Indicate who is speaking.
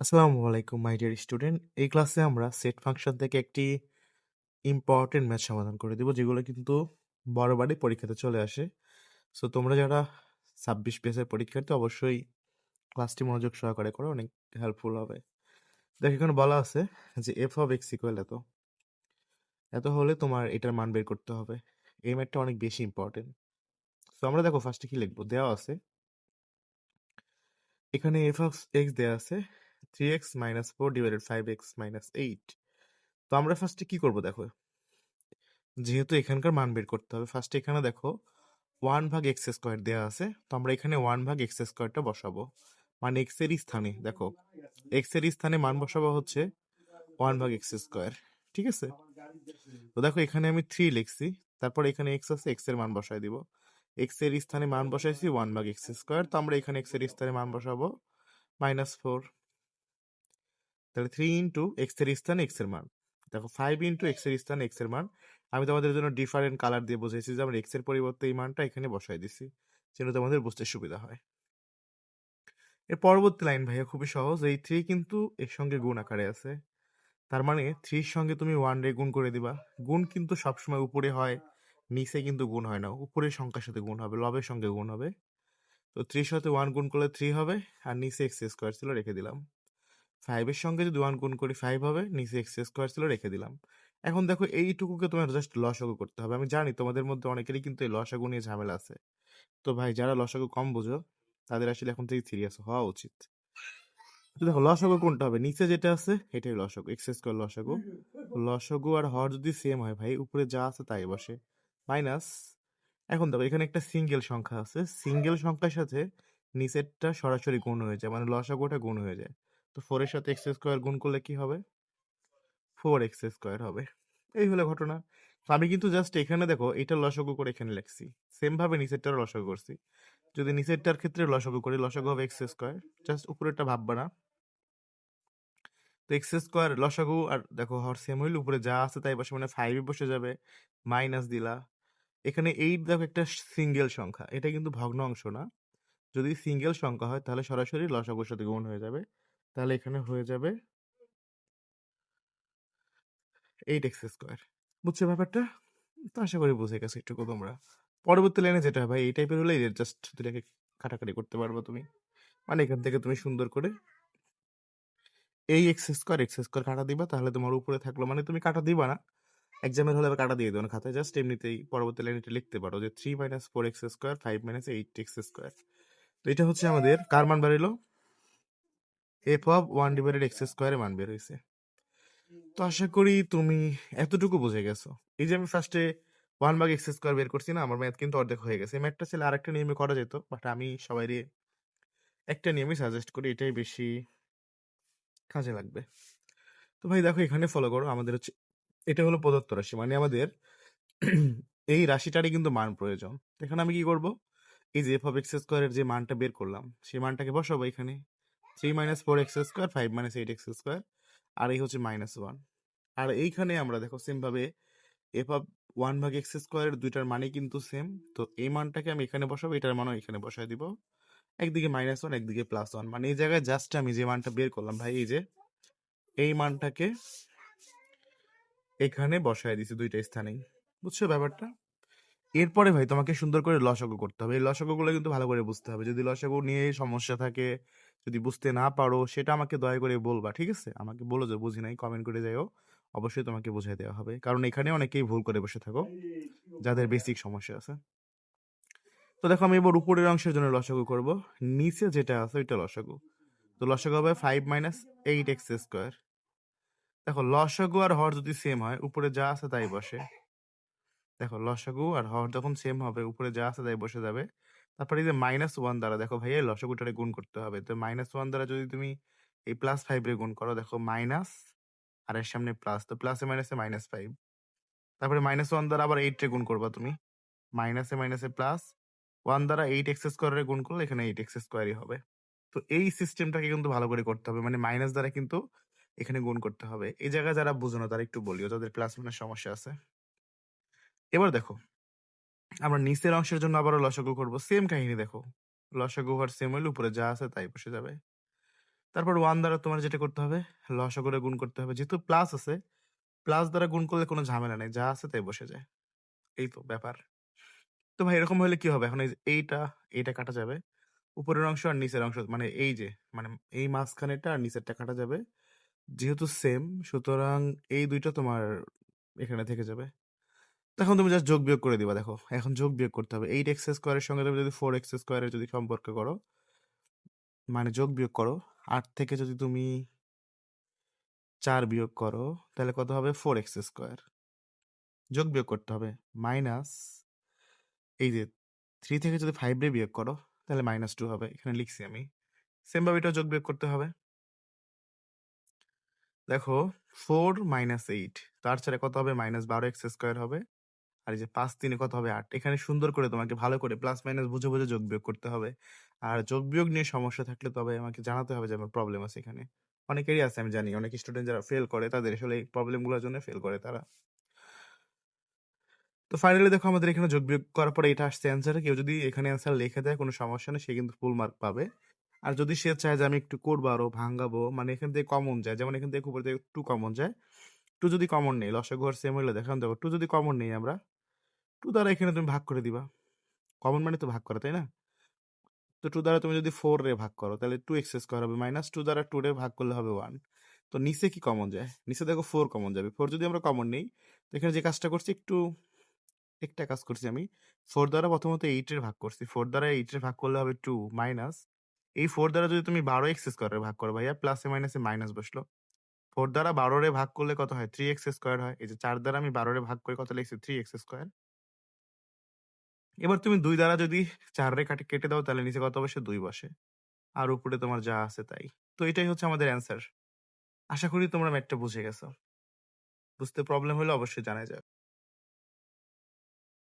Speaker 1: আসসালামু আলাইকুম, my dear student. এই ক্লাসে আমরা সেট ফাংশন থেকে একটি ইম্পর্টেন্ট ম্যাথ সমাধান করে দিব, যেগুলো কিন্তু বরাবরই পরীক্ষাতে চলে আসে। সো, তোমরা যারা ছাব্বিশ পেজের পরীক্ষার্থী, অবশ্যই ক্লাসটি মনোযোগ সহকারে করো, অনেক হেল্পফুল হবে। দেখো, এখানে বলা আছে যে এফ অফ এক্স ইকুয়াল এত। এত হলে তোমার এটার মান বের করতে হবে। এই ম্যাথটা অনেক বেশি ইম্পর্টেন্ট সো, আমরা দেখো ফার্স্টে কি লিখব? দেওয়া আছে। এখানে এফ অফ এক্স দেওয়া আছে। Three x minus four divided five x minus eight তো আমরা ফার্স্টে কি করব দেখো? যেহেতু এখানকার মান বের করতে হবে ফার্স্টে এখানে দেখো ওয়ান ভাগ এক্স স্কোয়ার দেওয়া আছে, তো আমরা এখানে ওয়ান ভাগ এক্স স্কোয়ারটা বসাবো। মানে এক্সের স্থানে, দেখো এক্সের স্থানে মান বসাবো হচ্ছে ওয়ান ভাগ এক্স স্কোয়ার ঠিক আছে? তো দেখো এখানে আমি থ্রি লিখছি, তারপর এখানে এক্স আছে এক্সের মান বসাই দিব। এক্সের স্থানে মান বসাইছি ওয়ান ভাগ এক্স স্কোয়ার তো আমরা এখানে এক্সের স্থানে মান বসাবো মাইনাস ফোর তাহলে থ্রি ইন্টু এক্সের স্থানে এক্সের মান। দেখো ফাইভ ইন্টু এক্সের স্থানে এক্সের মান। আমি তোমাদের জন্য ডিফারেন্ট কালার দিয়ে বুঝাইছি যে আমরা এক্সের পরিবর্তে এই মানটা এখানে বসাই দিছি, যেন তোমাদের বুঝতে সুবিধা হয়। এর পরবর্তী লাইন ভাইয়া, খুবই সহজ। এই থ্রি কিন্তু এর সঙ্গে গুণ আকারে আছে। তার মানে থ্রির সঙ্গে তুমি ওয়ান রে গুণ করে দিবা। গুণ কিন্তু সবসময় উপরে হয়, নিচে কিন্তু গুণ হয় না। উপরের সংখ্যার সাথে গুণ হবে, লবের সঙ্গে গুণ হবে। তো থ্রির সাথে ওয়ান গুণ করলে থ্রি হবে, আর নিচে এক্স স্কোয়ার ছিল রেখে দিলাম। ফাইভের সঙ্গে যদি ওয়ান গুণ করি ফাইভ হবে, নিচে এক্স স্কোয়ার ছিল রেখে দিলাম। এখন দেখো এইটুকুকে তোমার জাস্ট লসাগু করতে হবে। আমি জানি তোমাদের মধ্যে অনেকেরই কিন্তু এই লসাগু নিয়ে ঝামেলা আছে। তো ভাই, যারা লসাগু কম বোঝো, তাদের আসলে এখন থেকে সিরিয়াস হওয়া উচিত। দেখো লসাগু কোনটা হবে? নিচে যেটা আছে, এটাই লসাগু এক্স স্কোয়ার লসাগু। লসাগু আর হর যদি সেম হয় ভাই, উপরে যা আছে তাই বসে। মাইনাস এখন দেখো এখানে একটা সিঙ্গেল সংখ্যা আছে। সিঙ্গেল সংখ্যার সাথে নিচেরটা সরাসরি গুণ হয়ে যায় মানে লসাগুটা গুণ হয়ে যায়। তো ফোরের সাথে এক্স স্কোয়ার গুণ করলে কি হবে? ফোর এক্স স্কোয়ার হবে। এই হলো ঘটনা। আমি কিন্তু জাস্ট এখানে দেখো, এটা লসাগু করে এখানে লিখছি। সেম ভাবে নিচেরটার লসাগু করছি। যদি নিচেরটার ক্ষেত্রে লসাগু করি, লসাগু হবে এক্স স্কোয়ার জাস্ট উপরেরটা ভাববা না। তো এক্স স্কোয়ার লসাগু, আর দেখো, হর সেম হইল উপরে যা আছে তাই বসে মানে ফাইভে বসে যাবে। মাইনাস দিলা। এখানে এইট দেখো একটা সিঙ্গেল সংখ্যা। এটা কিন্তু ভগ্ন অংশ না। যদি সিঙ্গেল সংখ্যা হয়, তাহলে সরাসরি লসাগুর সাথে গুণ হয়ে যাবে। তাহলে এখানে হয়ে যাবে এইট এক্স স্কোয়ার বুঝছ ব্যাপারটা? তো আশা করি বুঝে গেছো একটু তোমরা। পরবর্তী লাইনে যেটা ভাই এই টাইপের হলে জাস্ট দুটাকে কাটাকাটি করতে পারব তুমি। মানে এখান থেকে তুমি সুন্দর করে এই এক্স স্কোয়ার এক্স স্কোয়ার কাটা দিবা, তাহলে তোমার উপরে থাকল। মানে তুমি কাটা দিবা না। এক্সামের হলে কাটা দিয়ে দেবো না খাতায়। জাস্ট এমনিতেই পরবর্তী লাইনে এটা লিখতে পারো যে three minus four x square five minus eight x square তো এটা হচ্ছে আমাদের কার মান বাড়িলো f of one divided x স্কোয়ারের মান বের হয়েছে তো আশা করি তুমি এতটুকু বুঝে গেছো। এই যে আমি ফার্স্টে ওয়ান ভাগ এক্স স্কোয়ার বের করছি না, আমার ম্যাথ কিন্তু অর্ধেক হয়ে গেছে। ম্যাথটা ছিল আরেকটা নিয়মে করা যেত বাট আমি সবাই একটা নিয়মই সাজেস্ট করি, এটাই বেশি কাজে লাগবে। তো ভাই দেখো, এখানে ফলো করো, আমাদের হচ্ছে, এটা হলো প্রদত্ত রাশি মানে আমাদের এই রাশিটারই কিন্তু মান প্রয়োজন। এখানে আমি কি করব? এই যে এফ অফ এক্স স্কোয়ারের যে মানটা বের করলাম, সেই মানটাকে বসাবো এখানে। Three minus four x square five minus eight x square আর এই হচ্ছে মাইনাস ওয়ান আর এইখানে আমরা দেখো সেমভাবে এফ অফ ওয়ান ভাগ এক্স স্কোয়ারের দুইটার মানে কিন্তু সেম তো এই মানটাকে আমি এখানে বসাবো, এটার মানও এখানে বসাই দিব। একদিকে মাইনাস ওয়ান একদিকে প্লাস ওয়ান মানে এই জায়গায় জাস্ট আমি যে মানটা বের করলাম, ভাই, এই যে এই মানটাকে এখানে বসায় দিছি দুইটা স্থানেই, বুঝছ ব্যাপারটা? এরপরে ভাই, তোমাকে সুন্দর করে লসাগু করতে হবে, এই লসাগুগুলো কিন্তু ভালো করে বুঝতে হবে, যদি লসাগু নিয়ে সমস্যা থাকে যদি বুঝতে না পারো, সেটা আমাকে দয়া করে বলবা, ঠিক আছে? আমাকে বলো যে বুঝি নাই কমেন্ট করে যাইও। অবশ্যই তোমাকে বুঝিয়ে দেওয়া হবে। কারণ এখানে অনেকেই ভুল করে বসে থাকো, যাদের বেসিক সমস্যা আছে। তো দেখো, আমি এবার উপরের অংশের জন্য লসাগু করব। নিচে যেটা আছে, ওইটা লসাগু। তো লসাগু হবে five minus eight x square দেখো, লসাগু আর হর যদি সেম হয়, উপরে যা আছে তাই বসে। দেখো, লসাগু আর হর যখন সেম হবে, উপরে যা আছে তাই বসে যাবে। তারপরে এই যে মাইনাস ওয়ান দ্বারা, দেখো ভাইয়া লসাগুটারে গুণ করতে হবে। তো মাইনাস ওয়ান দ্বারা যদি তুমি এই প্লাস ফাইভ রে গুণ করো, দেখো মাইনাস আর এর সামনে প্লাস তো প্লাসে মাইনাসে মাইনাস ফাইভ তারপরে মাইনাস ওয়ান দ্বারা আবার এইট রে গুণ করবা তুমি। মাইনাসে মাইনাসে প্লাস ওয়ান দ্বারা এইট এক্স স্কোয়ারে গুণ করলে এখানে এইট এক্স স্কোয়ারই হবে। তো এই সিস্টেমটাকে কিন্তু ভালো করে করতে হবে মানে মাইনাস দ্বারা কিন্তু এখানে গুণ করতে হবে। এই জায়গায় যারা বুঝো না, তারা একটু বলিও, তাদের প্লাস মাইনাস সমস্যা আছে। এবার দেখো আমরা নিচের অংশের জন্য আবারও লসাগু করব সেম কাহিনী দেখো লসাগু হওয়ার সেম হইলে উপরে যা আছে তাই বসে যাবে তারপর ওয়ান দ্বারা তোমার যেটা করতে হবে লসাগু করে গুণ করতে হবে। যেহেতু প্লাস আছে, প্লাস দ্বারা গুণ করলে কোনো ঝামেলা নেই যা আছে তাই বসে যায়। এই তো ব্যাপার। তো ভাই এরকম হলে কি হবে? এখন এই এইটা, এইটা কাটা যাবে। উপরের অংশ আর নিচের অংশ মানে এই যে মানে এই মাঝখানেরটা আর নিচেরটা কাটা যাবে। যেহেতু সেম সুতরাং এই দুইটা তোমার এখানে থেকে যাবে। তখন তুমি জাস্ট যোগ বিয়োগ করে দিবা, দেখো। এখন যোগ বিয়োগ করতে হবে। 8x স্কোয়ারের সঙ্গে তুমি যদি 4x স্কোয়ারের যদি সম্পর্ক করো মানে যোগ বিয়োগ করো, আট থেকে যদি তুমি চার বিয়োগ করো, তাহলে কত হবে 4x স্কোয়ার যোগ বিয়োগ করতে হবে। মাইনাস এই যে থ্রি থেকে যদি 5 রে বিয়োগ করো, তাহলে মাইনাস টু হবে। এখানে লিখছি আমি। সেম ভাবে এটাও যোগ বিয়োগ করতে হবে। দেখো ফোর মাইনাস এইট তার চারে কত হবে? -12x স্কোয়ার হবে। আর এই যে ৫ ৩ এ কত হবে? ৮ এখানে সুন্দর করে তোমাকে ভালো করে প্লাস মাইনাস বুঝে, বুঝে যোগ বিয়োগ করতে হবে। আর যোগ বিয়োগ নিয়ে সমস্যা থাকলে তবে আমাকে জানাতে হবে যে আমার প্রবলেম আছে এখানে। অনেকেরই আছে আমি জানি। অনেক স্টুডেন্ট যারা ফেল করে তাদের আসলে এই প্রবলেমগুলোর জন্য ফেল করে তারা। তো ফাইনালি দেখো আমাদের এখানে যোগ বিয়োগ করার পরে এটা আসছে অ্যান্সার। কেউ যদি এখানে অ্যান্সার লিখে দেয় কোনো সমস্যা নেই সে কিন্তু ফুল মার্ক পাবে। আর যদি সে চায় যে আমি একটু করব আরও ভাঙাবো মানে এখান থেকে কমন যায়। যেমন এখান থেকে উপর থেকে 2 কমন যায়। টু যদি কমন নেই লসাগু আর সেম হইলে দেখো দেখো টু যদি কমন নেই আমরা 2 দ্বারা এখানে তুমি ভাগ করে দিবা। কমন মানে তো ভাগ করা, তাই না? তো টু দ্বারা তুমি যদি ফোর রে ভাগ করো তাহলে 2x স্কয়ার হবে মাইনাস টু দ্বারা টু রে ভাগ করলে হবে ওয়ান তো নিচে কি কমন যায়? নিচে দেখো ফোর কমন যাবে। ফোর যদি আমরা কমন নেই তো এখানে যে কাজটা করছি একটু একটা কাজ করছি আমি। ফোর দ্বারা প্রথমত এইটের ভাগ করছি। ফোর দ্বারা এইটের ভাগ করলে হবে টু মাইনাস এই ফোর দ্বারা যদি তুমি 12x স্কয়ার এর ভাগ করো ভাইয়া প্লাসে মাইনাসে মাইনাস বসল। ফোর দ্বারা 12 রে ভাগ করলে কত হয়? 3x স্কয়ার হয়। এই যে চার দ্বারা আমি 12 রে ভাগ করে কত লিখছি? 3x square. এবার তুমি দুই দ্বারা যদি চার রে কাটে দাও, তাহলে নিচে কত অবশ্যই দুই বসে। আর উপরে তোমার যা আছে তাই। তো এটাই হচ্ছে আমাদের অ্যান্সার। আশা করি তোমরা ম্যাথটা বুঝে গেছো। বুঝতে প্রবলেম হলে অবশ্যই জানাই যাও।